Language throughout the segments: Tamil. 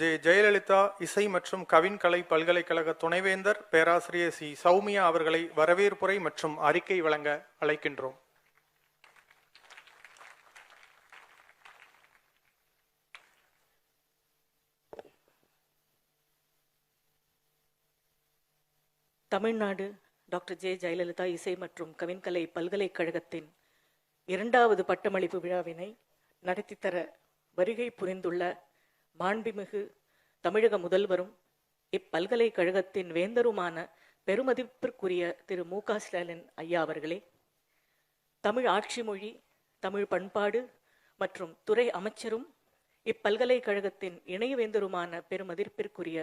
ஜே ஜெயலலிதா இசை மற்றும் கவின்கலை பல்கலைக்கழக துணைவேந்தர் பேராசிரியர் சி. சௌமியா அவர்களை வரவேற்புரை மற்றும் அறிக்கை வழங்க அழைக்கின்றோம். Tamil Nadu doctor J. ஜெயலலிதா இசை மற்றும் கவின்கலை பல்கலைக்கழகத்தின் இரண்டாவது பட்டமளிப்பு விழாவினை நடத்தித்தர வருகை புரிந்துள்ள மாண்புமிகு தமிழக முதல்வரும் இப்பல்கலைக்கழகத்தின் வேந்தருமான பெருமதிப்பிற்குரிய திரு மு க ஸ்டாலின் ஐயா அவர்களே தமிழ் ஆட்சி மொழி தமிழ் பண்பாடு மற்றும் துறை அமைச்சரும் இப்பல்கலைக்கழகத்தின் இணையவேந்தருமான பெருமதிப்பிற்குரிய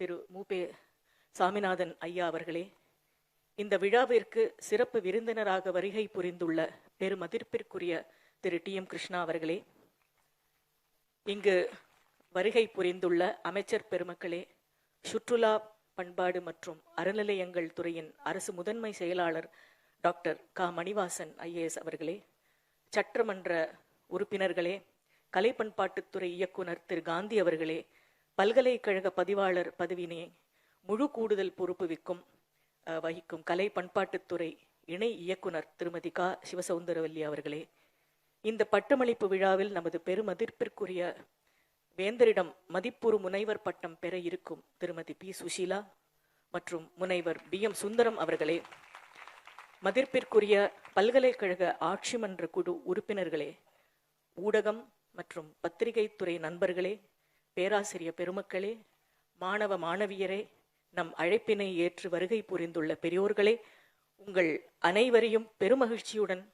திரு மு பே சாமிநாதன் ஐயா அவர்களே இந்த விழாவிற்கு சிறப்பு விருந்தினராக வருகை புரிந்துள்ள பெருமதிப்பிற்குரிய திரு டி எம் கிருஷ்ணா அவர்களே இங்கு வருகை புரிந்துள்ள அமைச்சர் பெருமக்களே சுற்றுலா பண்பாடு மற்றும் அறநிலையங்கள் துறையின் அரசு முதன்மை செயலாளர் டாக்டர் க. மணிவாசன் ஐஏஎஸ் அவர்களே சட்டமன்ற உறுப்பினர்களே கலை பண்பாட்டுத்துறை இயக்குனர் திரு. காந்தி அவர்களே பல்கலைக்கழக பதிவாளர் பதவியினை முழு கூடுதல் பொறுப்புவிக்கும் வகிக்கும் கலை பண்பாட்டுத்துறை இணை இயக்குனர் திருமதி க. சிவசௌந்தரவல்லி அவர்களே இந்த பட்டமளிப்பு விழாவில் நமது பெருமதிப்பிற்குரிய வேந்தரிடம் மதிப்புறு முனைவர் பட்டம் பெற இருக்கும் திருமதி பி. சுஷீலா மற்றும் முனைவர் பி. எம். சுந்தரம் அவர்களே மதிப்பிற்குரிய பல்கலைக்கழக ஆட்சி மன்ற குழு உறுப்பினர்களே ஊடகம் மற்றும் பத்திரிகை துறை நண்பர்களே பேராசிரியர் பெருமக்களே மாணவ மாணவியரே நம் அழைப்பினை ஏற்று வருகை புரிந்துள்ள பெரியோர்களே உங்கள் அனைவரையும் பெருமகிழ்ச்சியுடன்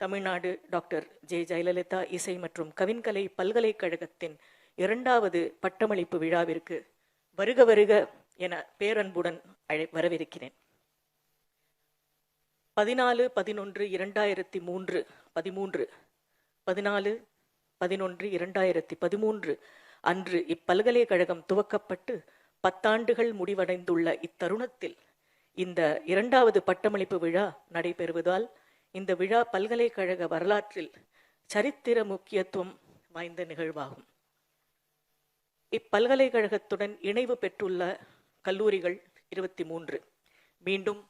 தமிழ்நாடு டாக்டர் ஜே. ஜெயலலிதா இசை மற்றும் கவின்கலை பல்கலைக்கழகத்தின் இரண்டாவது பட்டமளிப்பு விழாவிற்கு வருக வருக என பேரன்புடன் அழை வரவிருக்கிறேன் பதினாலு பதினொன்று இரண்டாயிரத்தி மூன்று பதிமூன்று பதினாலு பதினொன்று இரண்டாயிரத்தி பதிமூன்று அன்று இப்பல்கலைக்கழகம் துவக்கப்பட்டு பத்தாண்டுகள் முடிவடைந்துள்ள இத்தருணத்தில் இந்த இரண்டாவது பட்டமளிப்பு விழா நடைபெறுவதால் இந்த விழா பல்கலைக்கழக வரலாற்றில் சரித்திர முக்கியத்துவம் வாய்ந்த நிகழ்வாகும். இப்பல்கலைக்கழகத்துடன் இணைவு பெற்றுள்ள கல்லூரிகள் இருபத்தி மூன்று மீண்டும்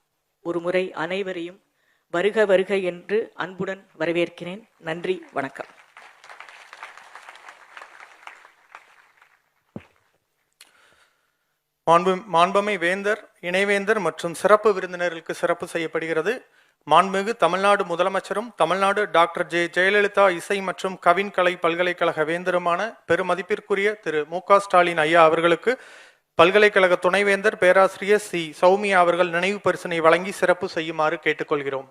ஒரு முறை அனைவரையும் வருக வருக என்று அன்புடன் வரவேற்கிறேன். நன்றி வணக்கம். மாண்பு மாண்பமை வேந்தர் இணைவேந்தர் மற்றும் சிறப்பு விருந்தினர்களுக்கு சிறப்பு செய்யப்படுகிறது. மாண்புமிகு தமிழ்நாடு முதலமைச்சரும் தமிழ்நாடு டாக்டர் ஜே ஜெயலலிதா இசை மற்றும் கவின்கலை பல்கலைக்கழக வேந்தருமான பெருமதிப்பிற்குரிய திரு மு க ஸ்டாலின் ஐயா அவர்களுக்கு பல்கலைக்கழக துணைவேந்தர் பேராசிரியர் சி சௌமியா அவர்கள் நினைவு பரிசனை வழங்கி சிறப்பு செய்யுமாறு கேட்டுக்கொள்கிறோம்.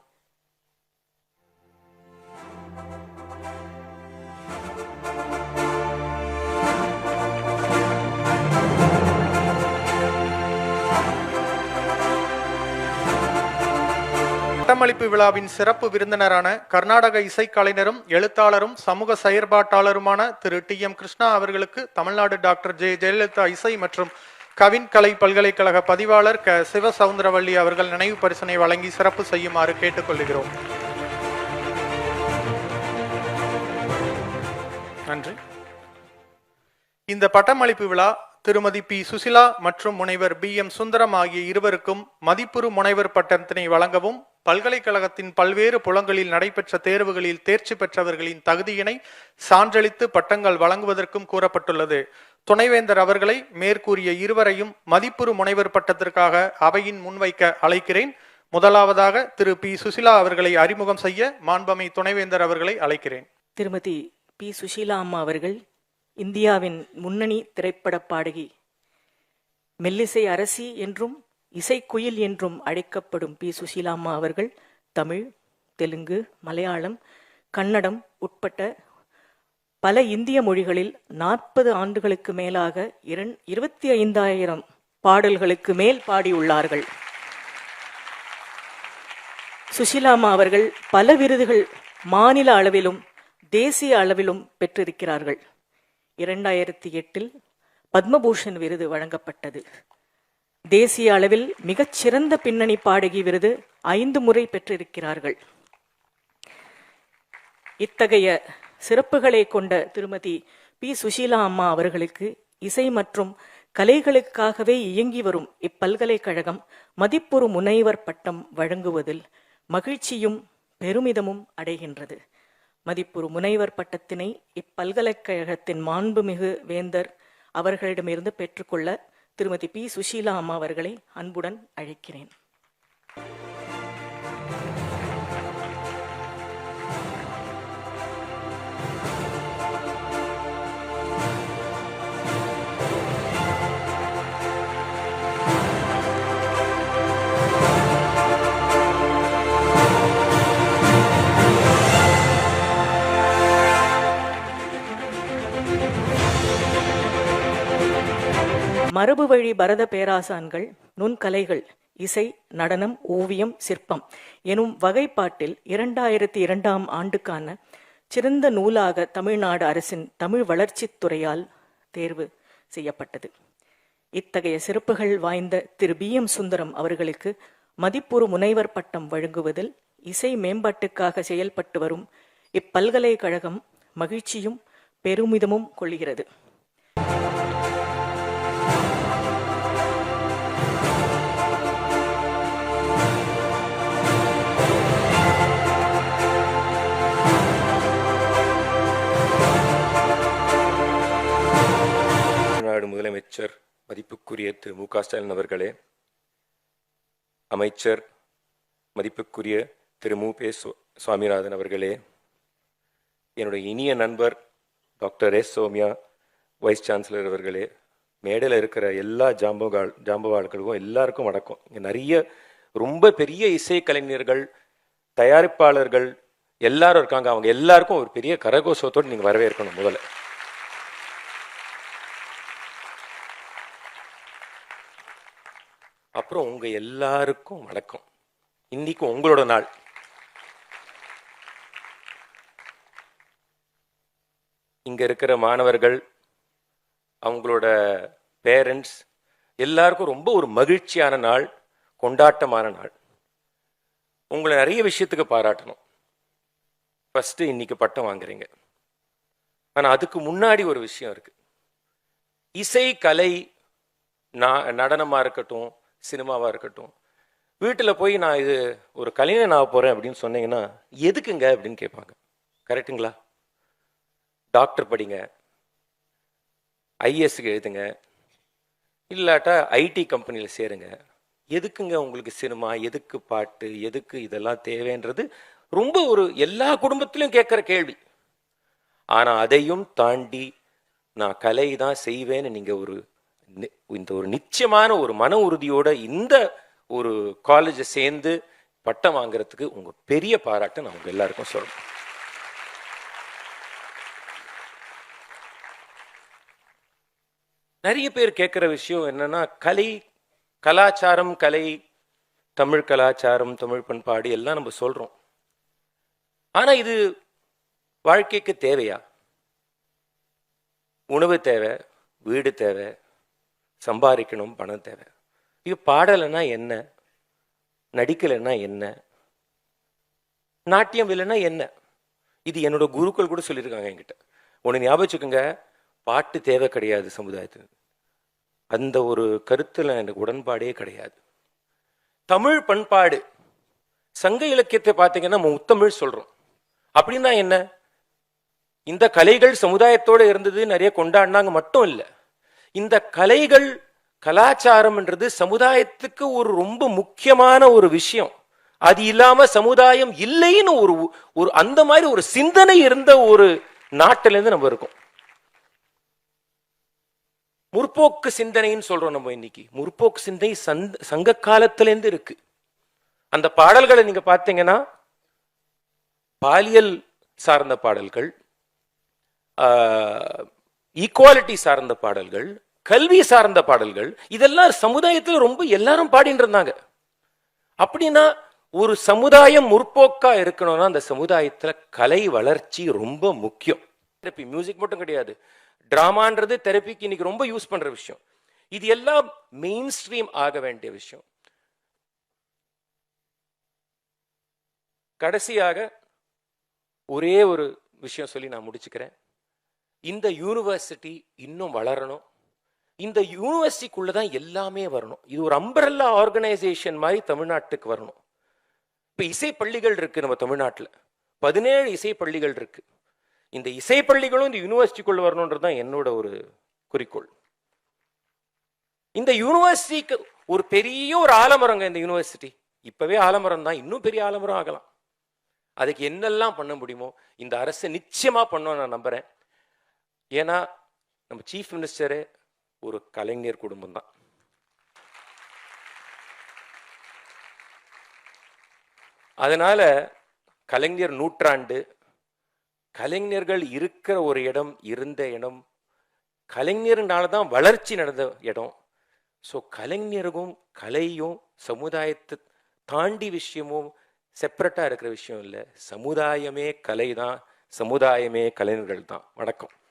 பட்டமளிப்பு விழாவின் சிறப்பு விருந்தினரான கர்நாடக இசைக்கலைஞரும் எழுத்தாளரும் சமூக செயற்பாட்டாளருமான திரு டி எம் கிருஷ்ணா அவர்களுக்கு தமிழ்நாடு டாக்டர் ஜே. ஜெயலலிதா இசை மற்றும் கவின் கலை பல்கலைக்கழக பதிவாளர் க. சிவ அவர்கள் நினைவு பரிசனை வழங்கி சிறப்பு செய்யுமாறு கேட்டுக்கொள்கிறோம். நன்றி. இந்த பட்டமளிப்பு விழா திருமதி பி. சுசிலா மற்றும் முனைவர் பி. எம். சுந்தரம் ஆகிய இருவருக்கும் மதிப்புறு முனைவர் பட்டத்தினை வழங்கவும் பல்கலைக்கழகத்தின் பல்வேறு புலங்களில் நடைபெற்ற தேர்வுகளில் தேர்ச்சி பெற்றவர்களின் தகுதியினை சான்றளித்து பட்டங்கள் வழங்குவதற்கும் கூறப்பட்டுள்ளது. துணைவேந்தர் அவர்களை மேற்கூறிய இருவரையும் மதிப்புறு முனைவர் பட்டத்திற்காக அவையின் முன்வைக்க அழைக்கிறேன். முதலாவதாக திரு. பி. சுசிலா அவர்களை அறிமுகம் செய்ய மாண்பமை துணைவேந்தர் அவர்களை அழைக்கிறேன். திருமதி பி. சுஷீலா அம்மா அவர்கள் இந்தியாவின் முன்னணி திரைப்பட பாடகி. மெல்லிசை அரசி என்றும் இசைக்குயில் என்றும் அழைக்கப்படும் பி. சுசீலாம்மா அவர்கள் தமிழ் தெலுங்கு மலையாளம் கன்னடம் உட்பட்ட பல இந்திய மொழிகளில் நாற்பது ஆண்டுகளுக்கு மேலாக இரண் இருபத்தி ஐந்தாயிரம் பாடல்களுக்கு மேல் பாடியுள்ளார்கள். சுஷிலாமா அவர்கள் பல விருதுகள் மாநில அளவிலும் தேசிய அளவிலும் பெற்றிருக்கிறார்கள். இரண்டாயிரத்தி எட்டில் பத்மபூஷன் விருது வழங்கப்பட்டது. தேசிய அளவில் மிகச்சிறந்த பின்னணி பாடகி விருது ஐந்து முறை பெற்றிருக்கிறார்கள். இத்தகைய சிறப்புகளை கொண்ட திருமதி பி. சுஷீலா அம்மா அவர்களுக்கு இசை மற்றும் கலைகளுக்காகவே இயங்கி வரும் இப்பல்கலைக்கழகம் மதிப்புறு முனைவர் பட்டம் வழங்குவதில் மகிழ்ச்சியும் பெருமிதமும் அடைகின்றது. மதிப்புறு முனைவர் பட்டத்தினை இப்பல்கலைக்கழகத்தின் மாண்புமிகு வேந்தர் அவர்களிடமிருந்து பெற்றுக்கொள்ள திருமதி பி. சுஷீலா அம்மா அவர்களை அன்புடன் அழைக்கிறேன். மரபு வழி பரத பேராசான்கள் நுண்கலைகள் இசை நடனம் ஓவியம் சிற்பம் எனும் வகைப்பாட்டில் இரண்டாயிரத்தி இரண்டாம் ஆண்டுக்கான சிறந்த நூலாக தமிழ்நாடு அரசின் தமிழ் வளர்ச்சித் துறையால் தேர்வு செய்யப்பட்டது. இத்தகைய சிறப்புகள் வாய்ந்த திரு பி எம் சுந்தரம் அவர்களுக்கு மதிப்புறு முனைவர் பட்டம் வழங்குவதில் இசை மேம்பாட்டுக்காக செயல்பட்டு வரும் இப்பல்கலைக்கழகம் மகிழ்ச்சியும் பெருமிதமும் கொள்கிறது. முதலமைச்சர் மதிப்புக்குரிய திரு. மு. க. ஸ்டாலின் அவர்களே அமைச்சர் மதிப்புக்குரிய திரு. மு. பே. சுவாமிநாதன் அவர்களே என்னுடைய இனிய நண்பர் doctor S. Soumya vice chancellor அவர்களே மேடையில் இருக்கிற எல்லா ஜாம்பவாள் ஜாம்பவாள்களுக்கும் எல்லாருக்கும் வணக்கம். இங்கே நிறைய ரொம்ப பெரிய இசை கலைஞர்கள் தயாரிப்பாளர்கள் எல்லாரும் இருக்காங்க. அவங்க எல்லாருக்கும் ஒரு பெரிய கரகோஷத்தோடு நீங்கள் வரவேற்கணும் முதல்ல. அப்புறம் உங்க எல்லாருக்கும் வணக்கம். இன்னைக்கு உங்களோட நாள். இங்க இருக்கிற மாணவர்கள் அவங்களோட பேரண்ட்ஸ் எல்லாருக்கும் ரொம்ப ஒரு மகிழ்ச்சியான நாள் கொண்டாட்டமான நாள். உங்களை நிறைய விஷயத்துக்கு பாராட்டணும். ஃபஸ்ட்டு இன்னைக்கு பட்டம் வாங்குறீங்க. ஆனா அதுக்கு முன்னாடி ஒரு விஷயம் இருக்கு. இசை கலை நடனமாக நடனமா இருக்கட்டும் சினிமாவாக இருக்கட்டும். வீட்டில் போய் நான் இது ஒரு கலைஞன் ஆக போகிறேன் அப்படின்னு சொன்னீங்கன்னா எதுக்குங்க அப்படின்னு கேட்பாங்க. கரெக்ட்டுங்களா? டாக்டர் படிங்க. ஐஎஸ்க்கு எழுதுங்க. இல்லாட்டா ஐடி கம்பெனியில் சேருங்க. எதுக்குங்க உங்களுக்கு சினிமா? எதுக்கு பாட்டு? எதுக்கு இதெல்லாம் தேவைன்றது? ரொம்ப ஒரு எல்லா குடும்பத்திலையும் கேட்குற கேள்வி. ஆனால் அதையும் தாண்டி நான் கலை தான் செய்வேன்னு நீங்கள் ஒரு இந்த ஒரு நிச்சயமான ஒரு மன உறுதியோட இந்த ஒரு காலேஜை சேர்ந்து பட்டம் வாங்குறதுக்கு உங்க பெரிய பாராட்டை நான் உங்க எல்லாருக்கும் சொல்றேன் நிறைய பேர் கேட்குற விஷயம் என்னன்னா கலை கலாச்சாரம் கலை தமிழ் கலாச்சாரம் தமிழ் பண்பாடு எல்லாம் நம்ம சொல்றோம். ஆனா இது வாழ்க்கைக்கு தேவையா? உணவு தேவை வீடு தேவை சம்பாதிக்கணும் பணம் தேவை. ஐயோ பாடலைன்னா என்ன? நடிக்கலைன்னா என்ன? நாட்டியம் இல்லைன்னா என்ன? இது என்னோட குருக்கள் கூட சொல்லியிருக்காங்க என்கிட்ட. உன்னை ஞாபகம் வச்சுக்கோங்க பாட்டு தேவை கிடையாது சமுதாயத்துக்கு. அந்த ஒரு கருத்தில் எனக்கு உடன்பாடே கிடையாது. தமிழ் பண்பாடு. சங்க இலக்கியத்தை பார்த்தீங்கன்னா நம்ம முத்தமிழ் சொல்கிறோம் அப்படின்னா என்ன? இந்த கலைகள் சமுதாயத்தோடு இருந்தது நிறைய கொண்டாடினாங்க மட்டும் இல்லை. இந்த கலைகள் கலாச்சாரம்ன்றது சமுதாயத்துக்கு ஒரு ரொம்ப முக்கியமான ஒரு விஷயம். அது இல்லாம சமுதாயம் இல்லைன்னு ஒரு ஒரு அந்த மாதிரி ஒரு சிந்தனை இருந்த ஒரு நாட்டில இருந்து நம்ம இருக்கோம். முற்போக்கு சிந்தனைன்னு சொல்றோம் நம்ம இன்னைக்கு. முற்போக்கு சிந்தனை சந்த சங்க காலத்திலேருந்து இருக்கு. அந்த பாடல்களை நீங்க பார்த்தீங்கன்னா பாலியல் சார்ந்த பாடல்கள் ஈக்குவாலிட்டி சார்ந்த பாடல்கள் கல்வி சார்ந்த பாடல்கள் இதெல்லாம் சமுதாயத்தில் ரொம்ப எல்லாரும் பாடிட்டு இருந்தாங்க. அப்படின்னா ஒரு சமுதாயம் முற்போக்கா இருக்கணும்னா அந்த சமுதாயத்துல கலை வளர்ச்சி ரொம்ப முக்கியம். தெரப்பி மியூசிக் மட்டும் கிடையாது. டிராமான்றது தெரப்பிக்கு இன்னைக்கு ரொம்ப யூஸ் பண்ற விஷயம். இது எல்லாம் மெயின் ஸ்ட்ரீம் ஆக வேண்டிய விஷயம். கடைசியாக ஒரே ஒரு விஷயம் சொல்லி நான் முடிச்சுக்கிறேன். இந்த யூனிவர்சிட்டி இன்னும் வளரணும். இந்த யூனிவர்சிட்டிக்குள்ள தான் எல்லாமே வரணும். இது ஒரு அம்பரல்லா ஆர்கனைசேஷன் மாதிரி தமிழ்நாட்டுக்கு வரணும். இப்போ இசை பள்ளிகள் இருக்கு நம்ம தமிழ்நாட்டில். பதினேழு இசை பள்ளிகள் இருக்கு. இந்த இசை பள்ளிகளும் இந்த யூனிவர்சிட்டிக்குள்ள வரணுன்றது தான் என்னோட ஒரு குறிக்கோள். இந்த யூனிவர்சிட்டிக்கு ஒரு பெரிய ஒரு ஆலமரங்க இந்த யூனிவர்சிட்டி இப்பவே ஆலமரம் தான். இன்னும் பெரிய ஆலமரம் ஆகலாம். அதுக்கு என்னெல்லாம் பண்ண முடியுமோ இந்த அரசு நிச்சயமா பண்ணும் நான் நம்புறேன். ஏன்னா நம்ம சீஃப் மினிஸ்டரே ஒரு கலைஞர் குடும்பம் தான். அதனால கலைஞர் நூற்றாண்டு கலைஞர்கள் இருக்கிற ஒரு இடம் இருந்த இடம் கலைஞர்னால தான் வளர்ச்சி நடந்த இடம். ஸோ கலைஞருக்கும் கலையும் சமுதாயத்தை தாண்டி விஷயமும் செப்பரேட்டாக இருக்கிற விஷயம் இல்லை. சமுதாயமே கலை தான் சமுதாயமே கலைஞர்கள் தான். வணக்கம்.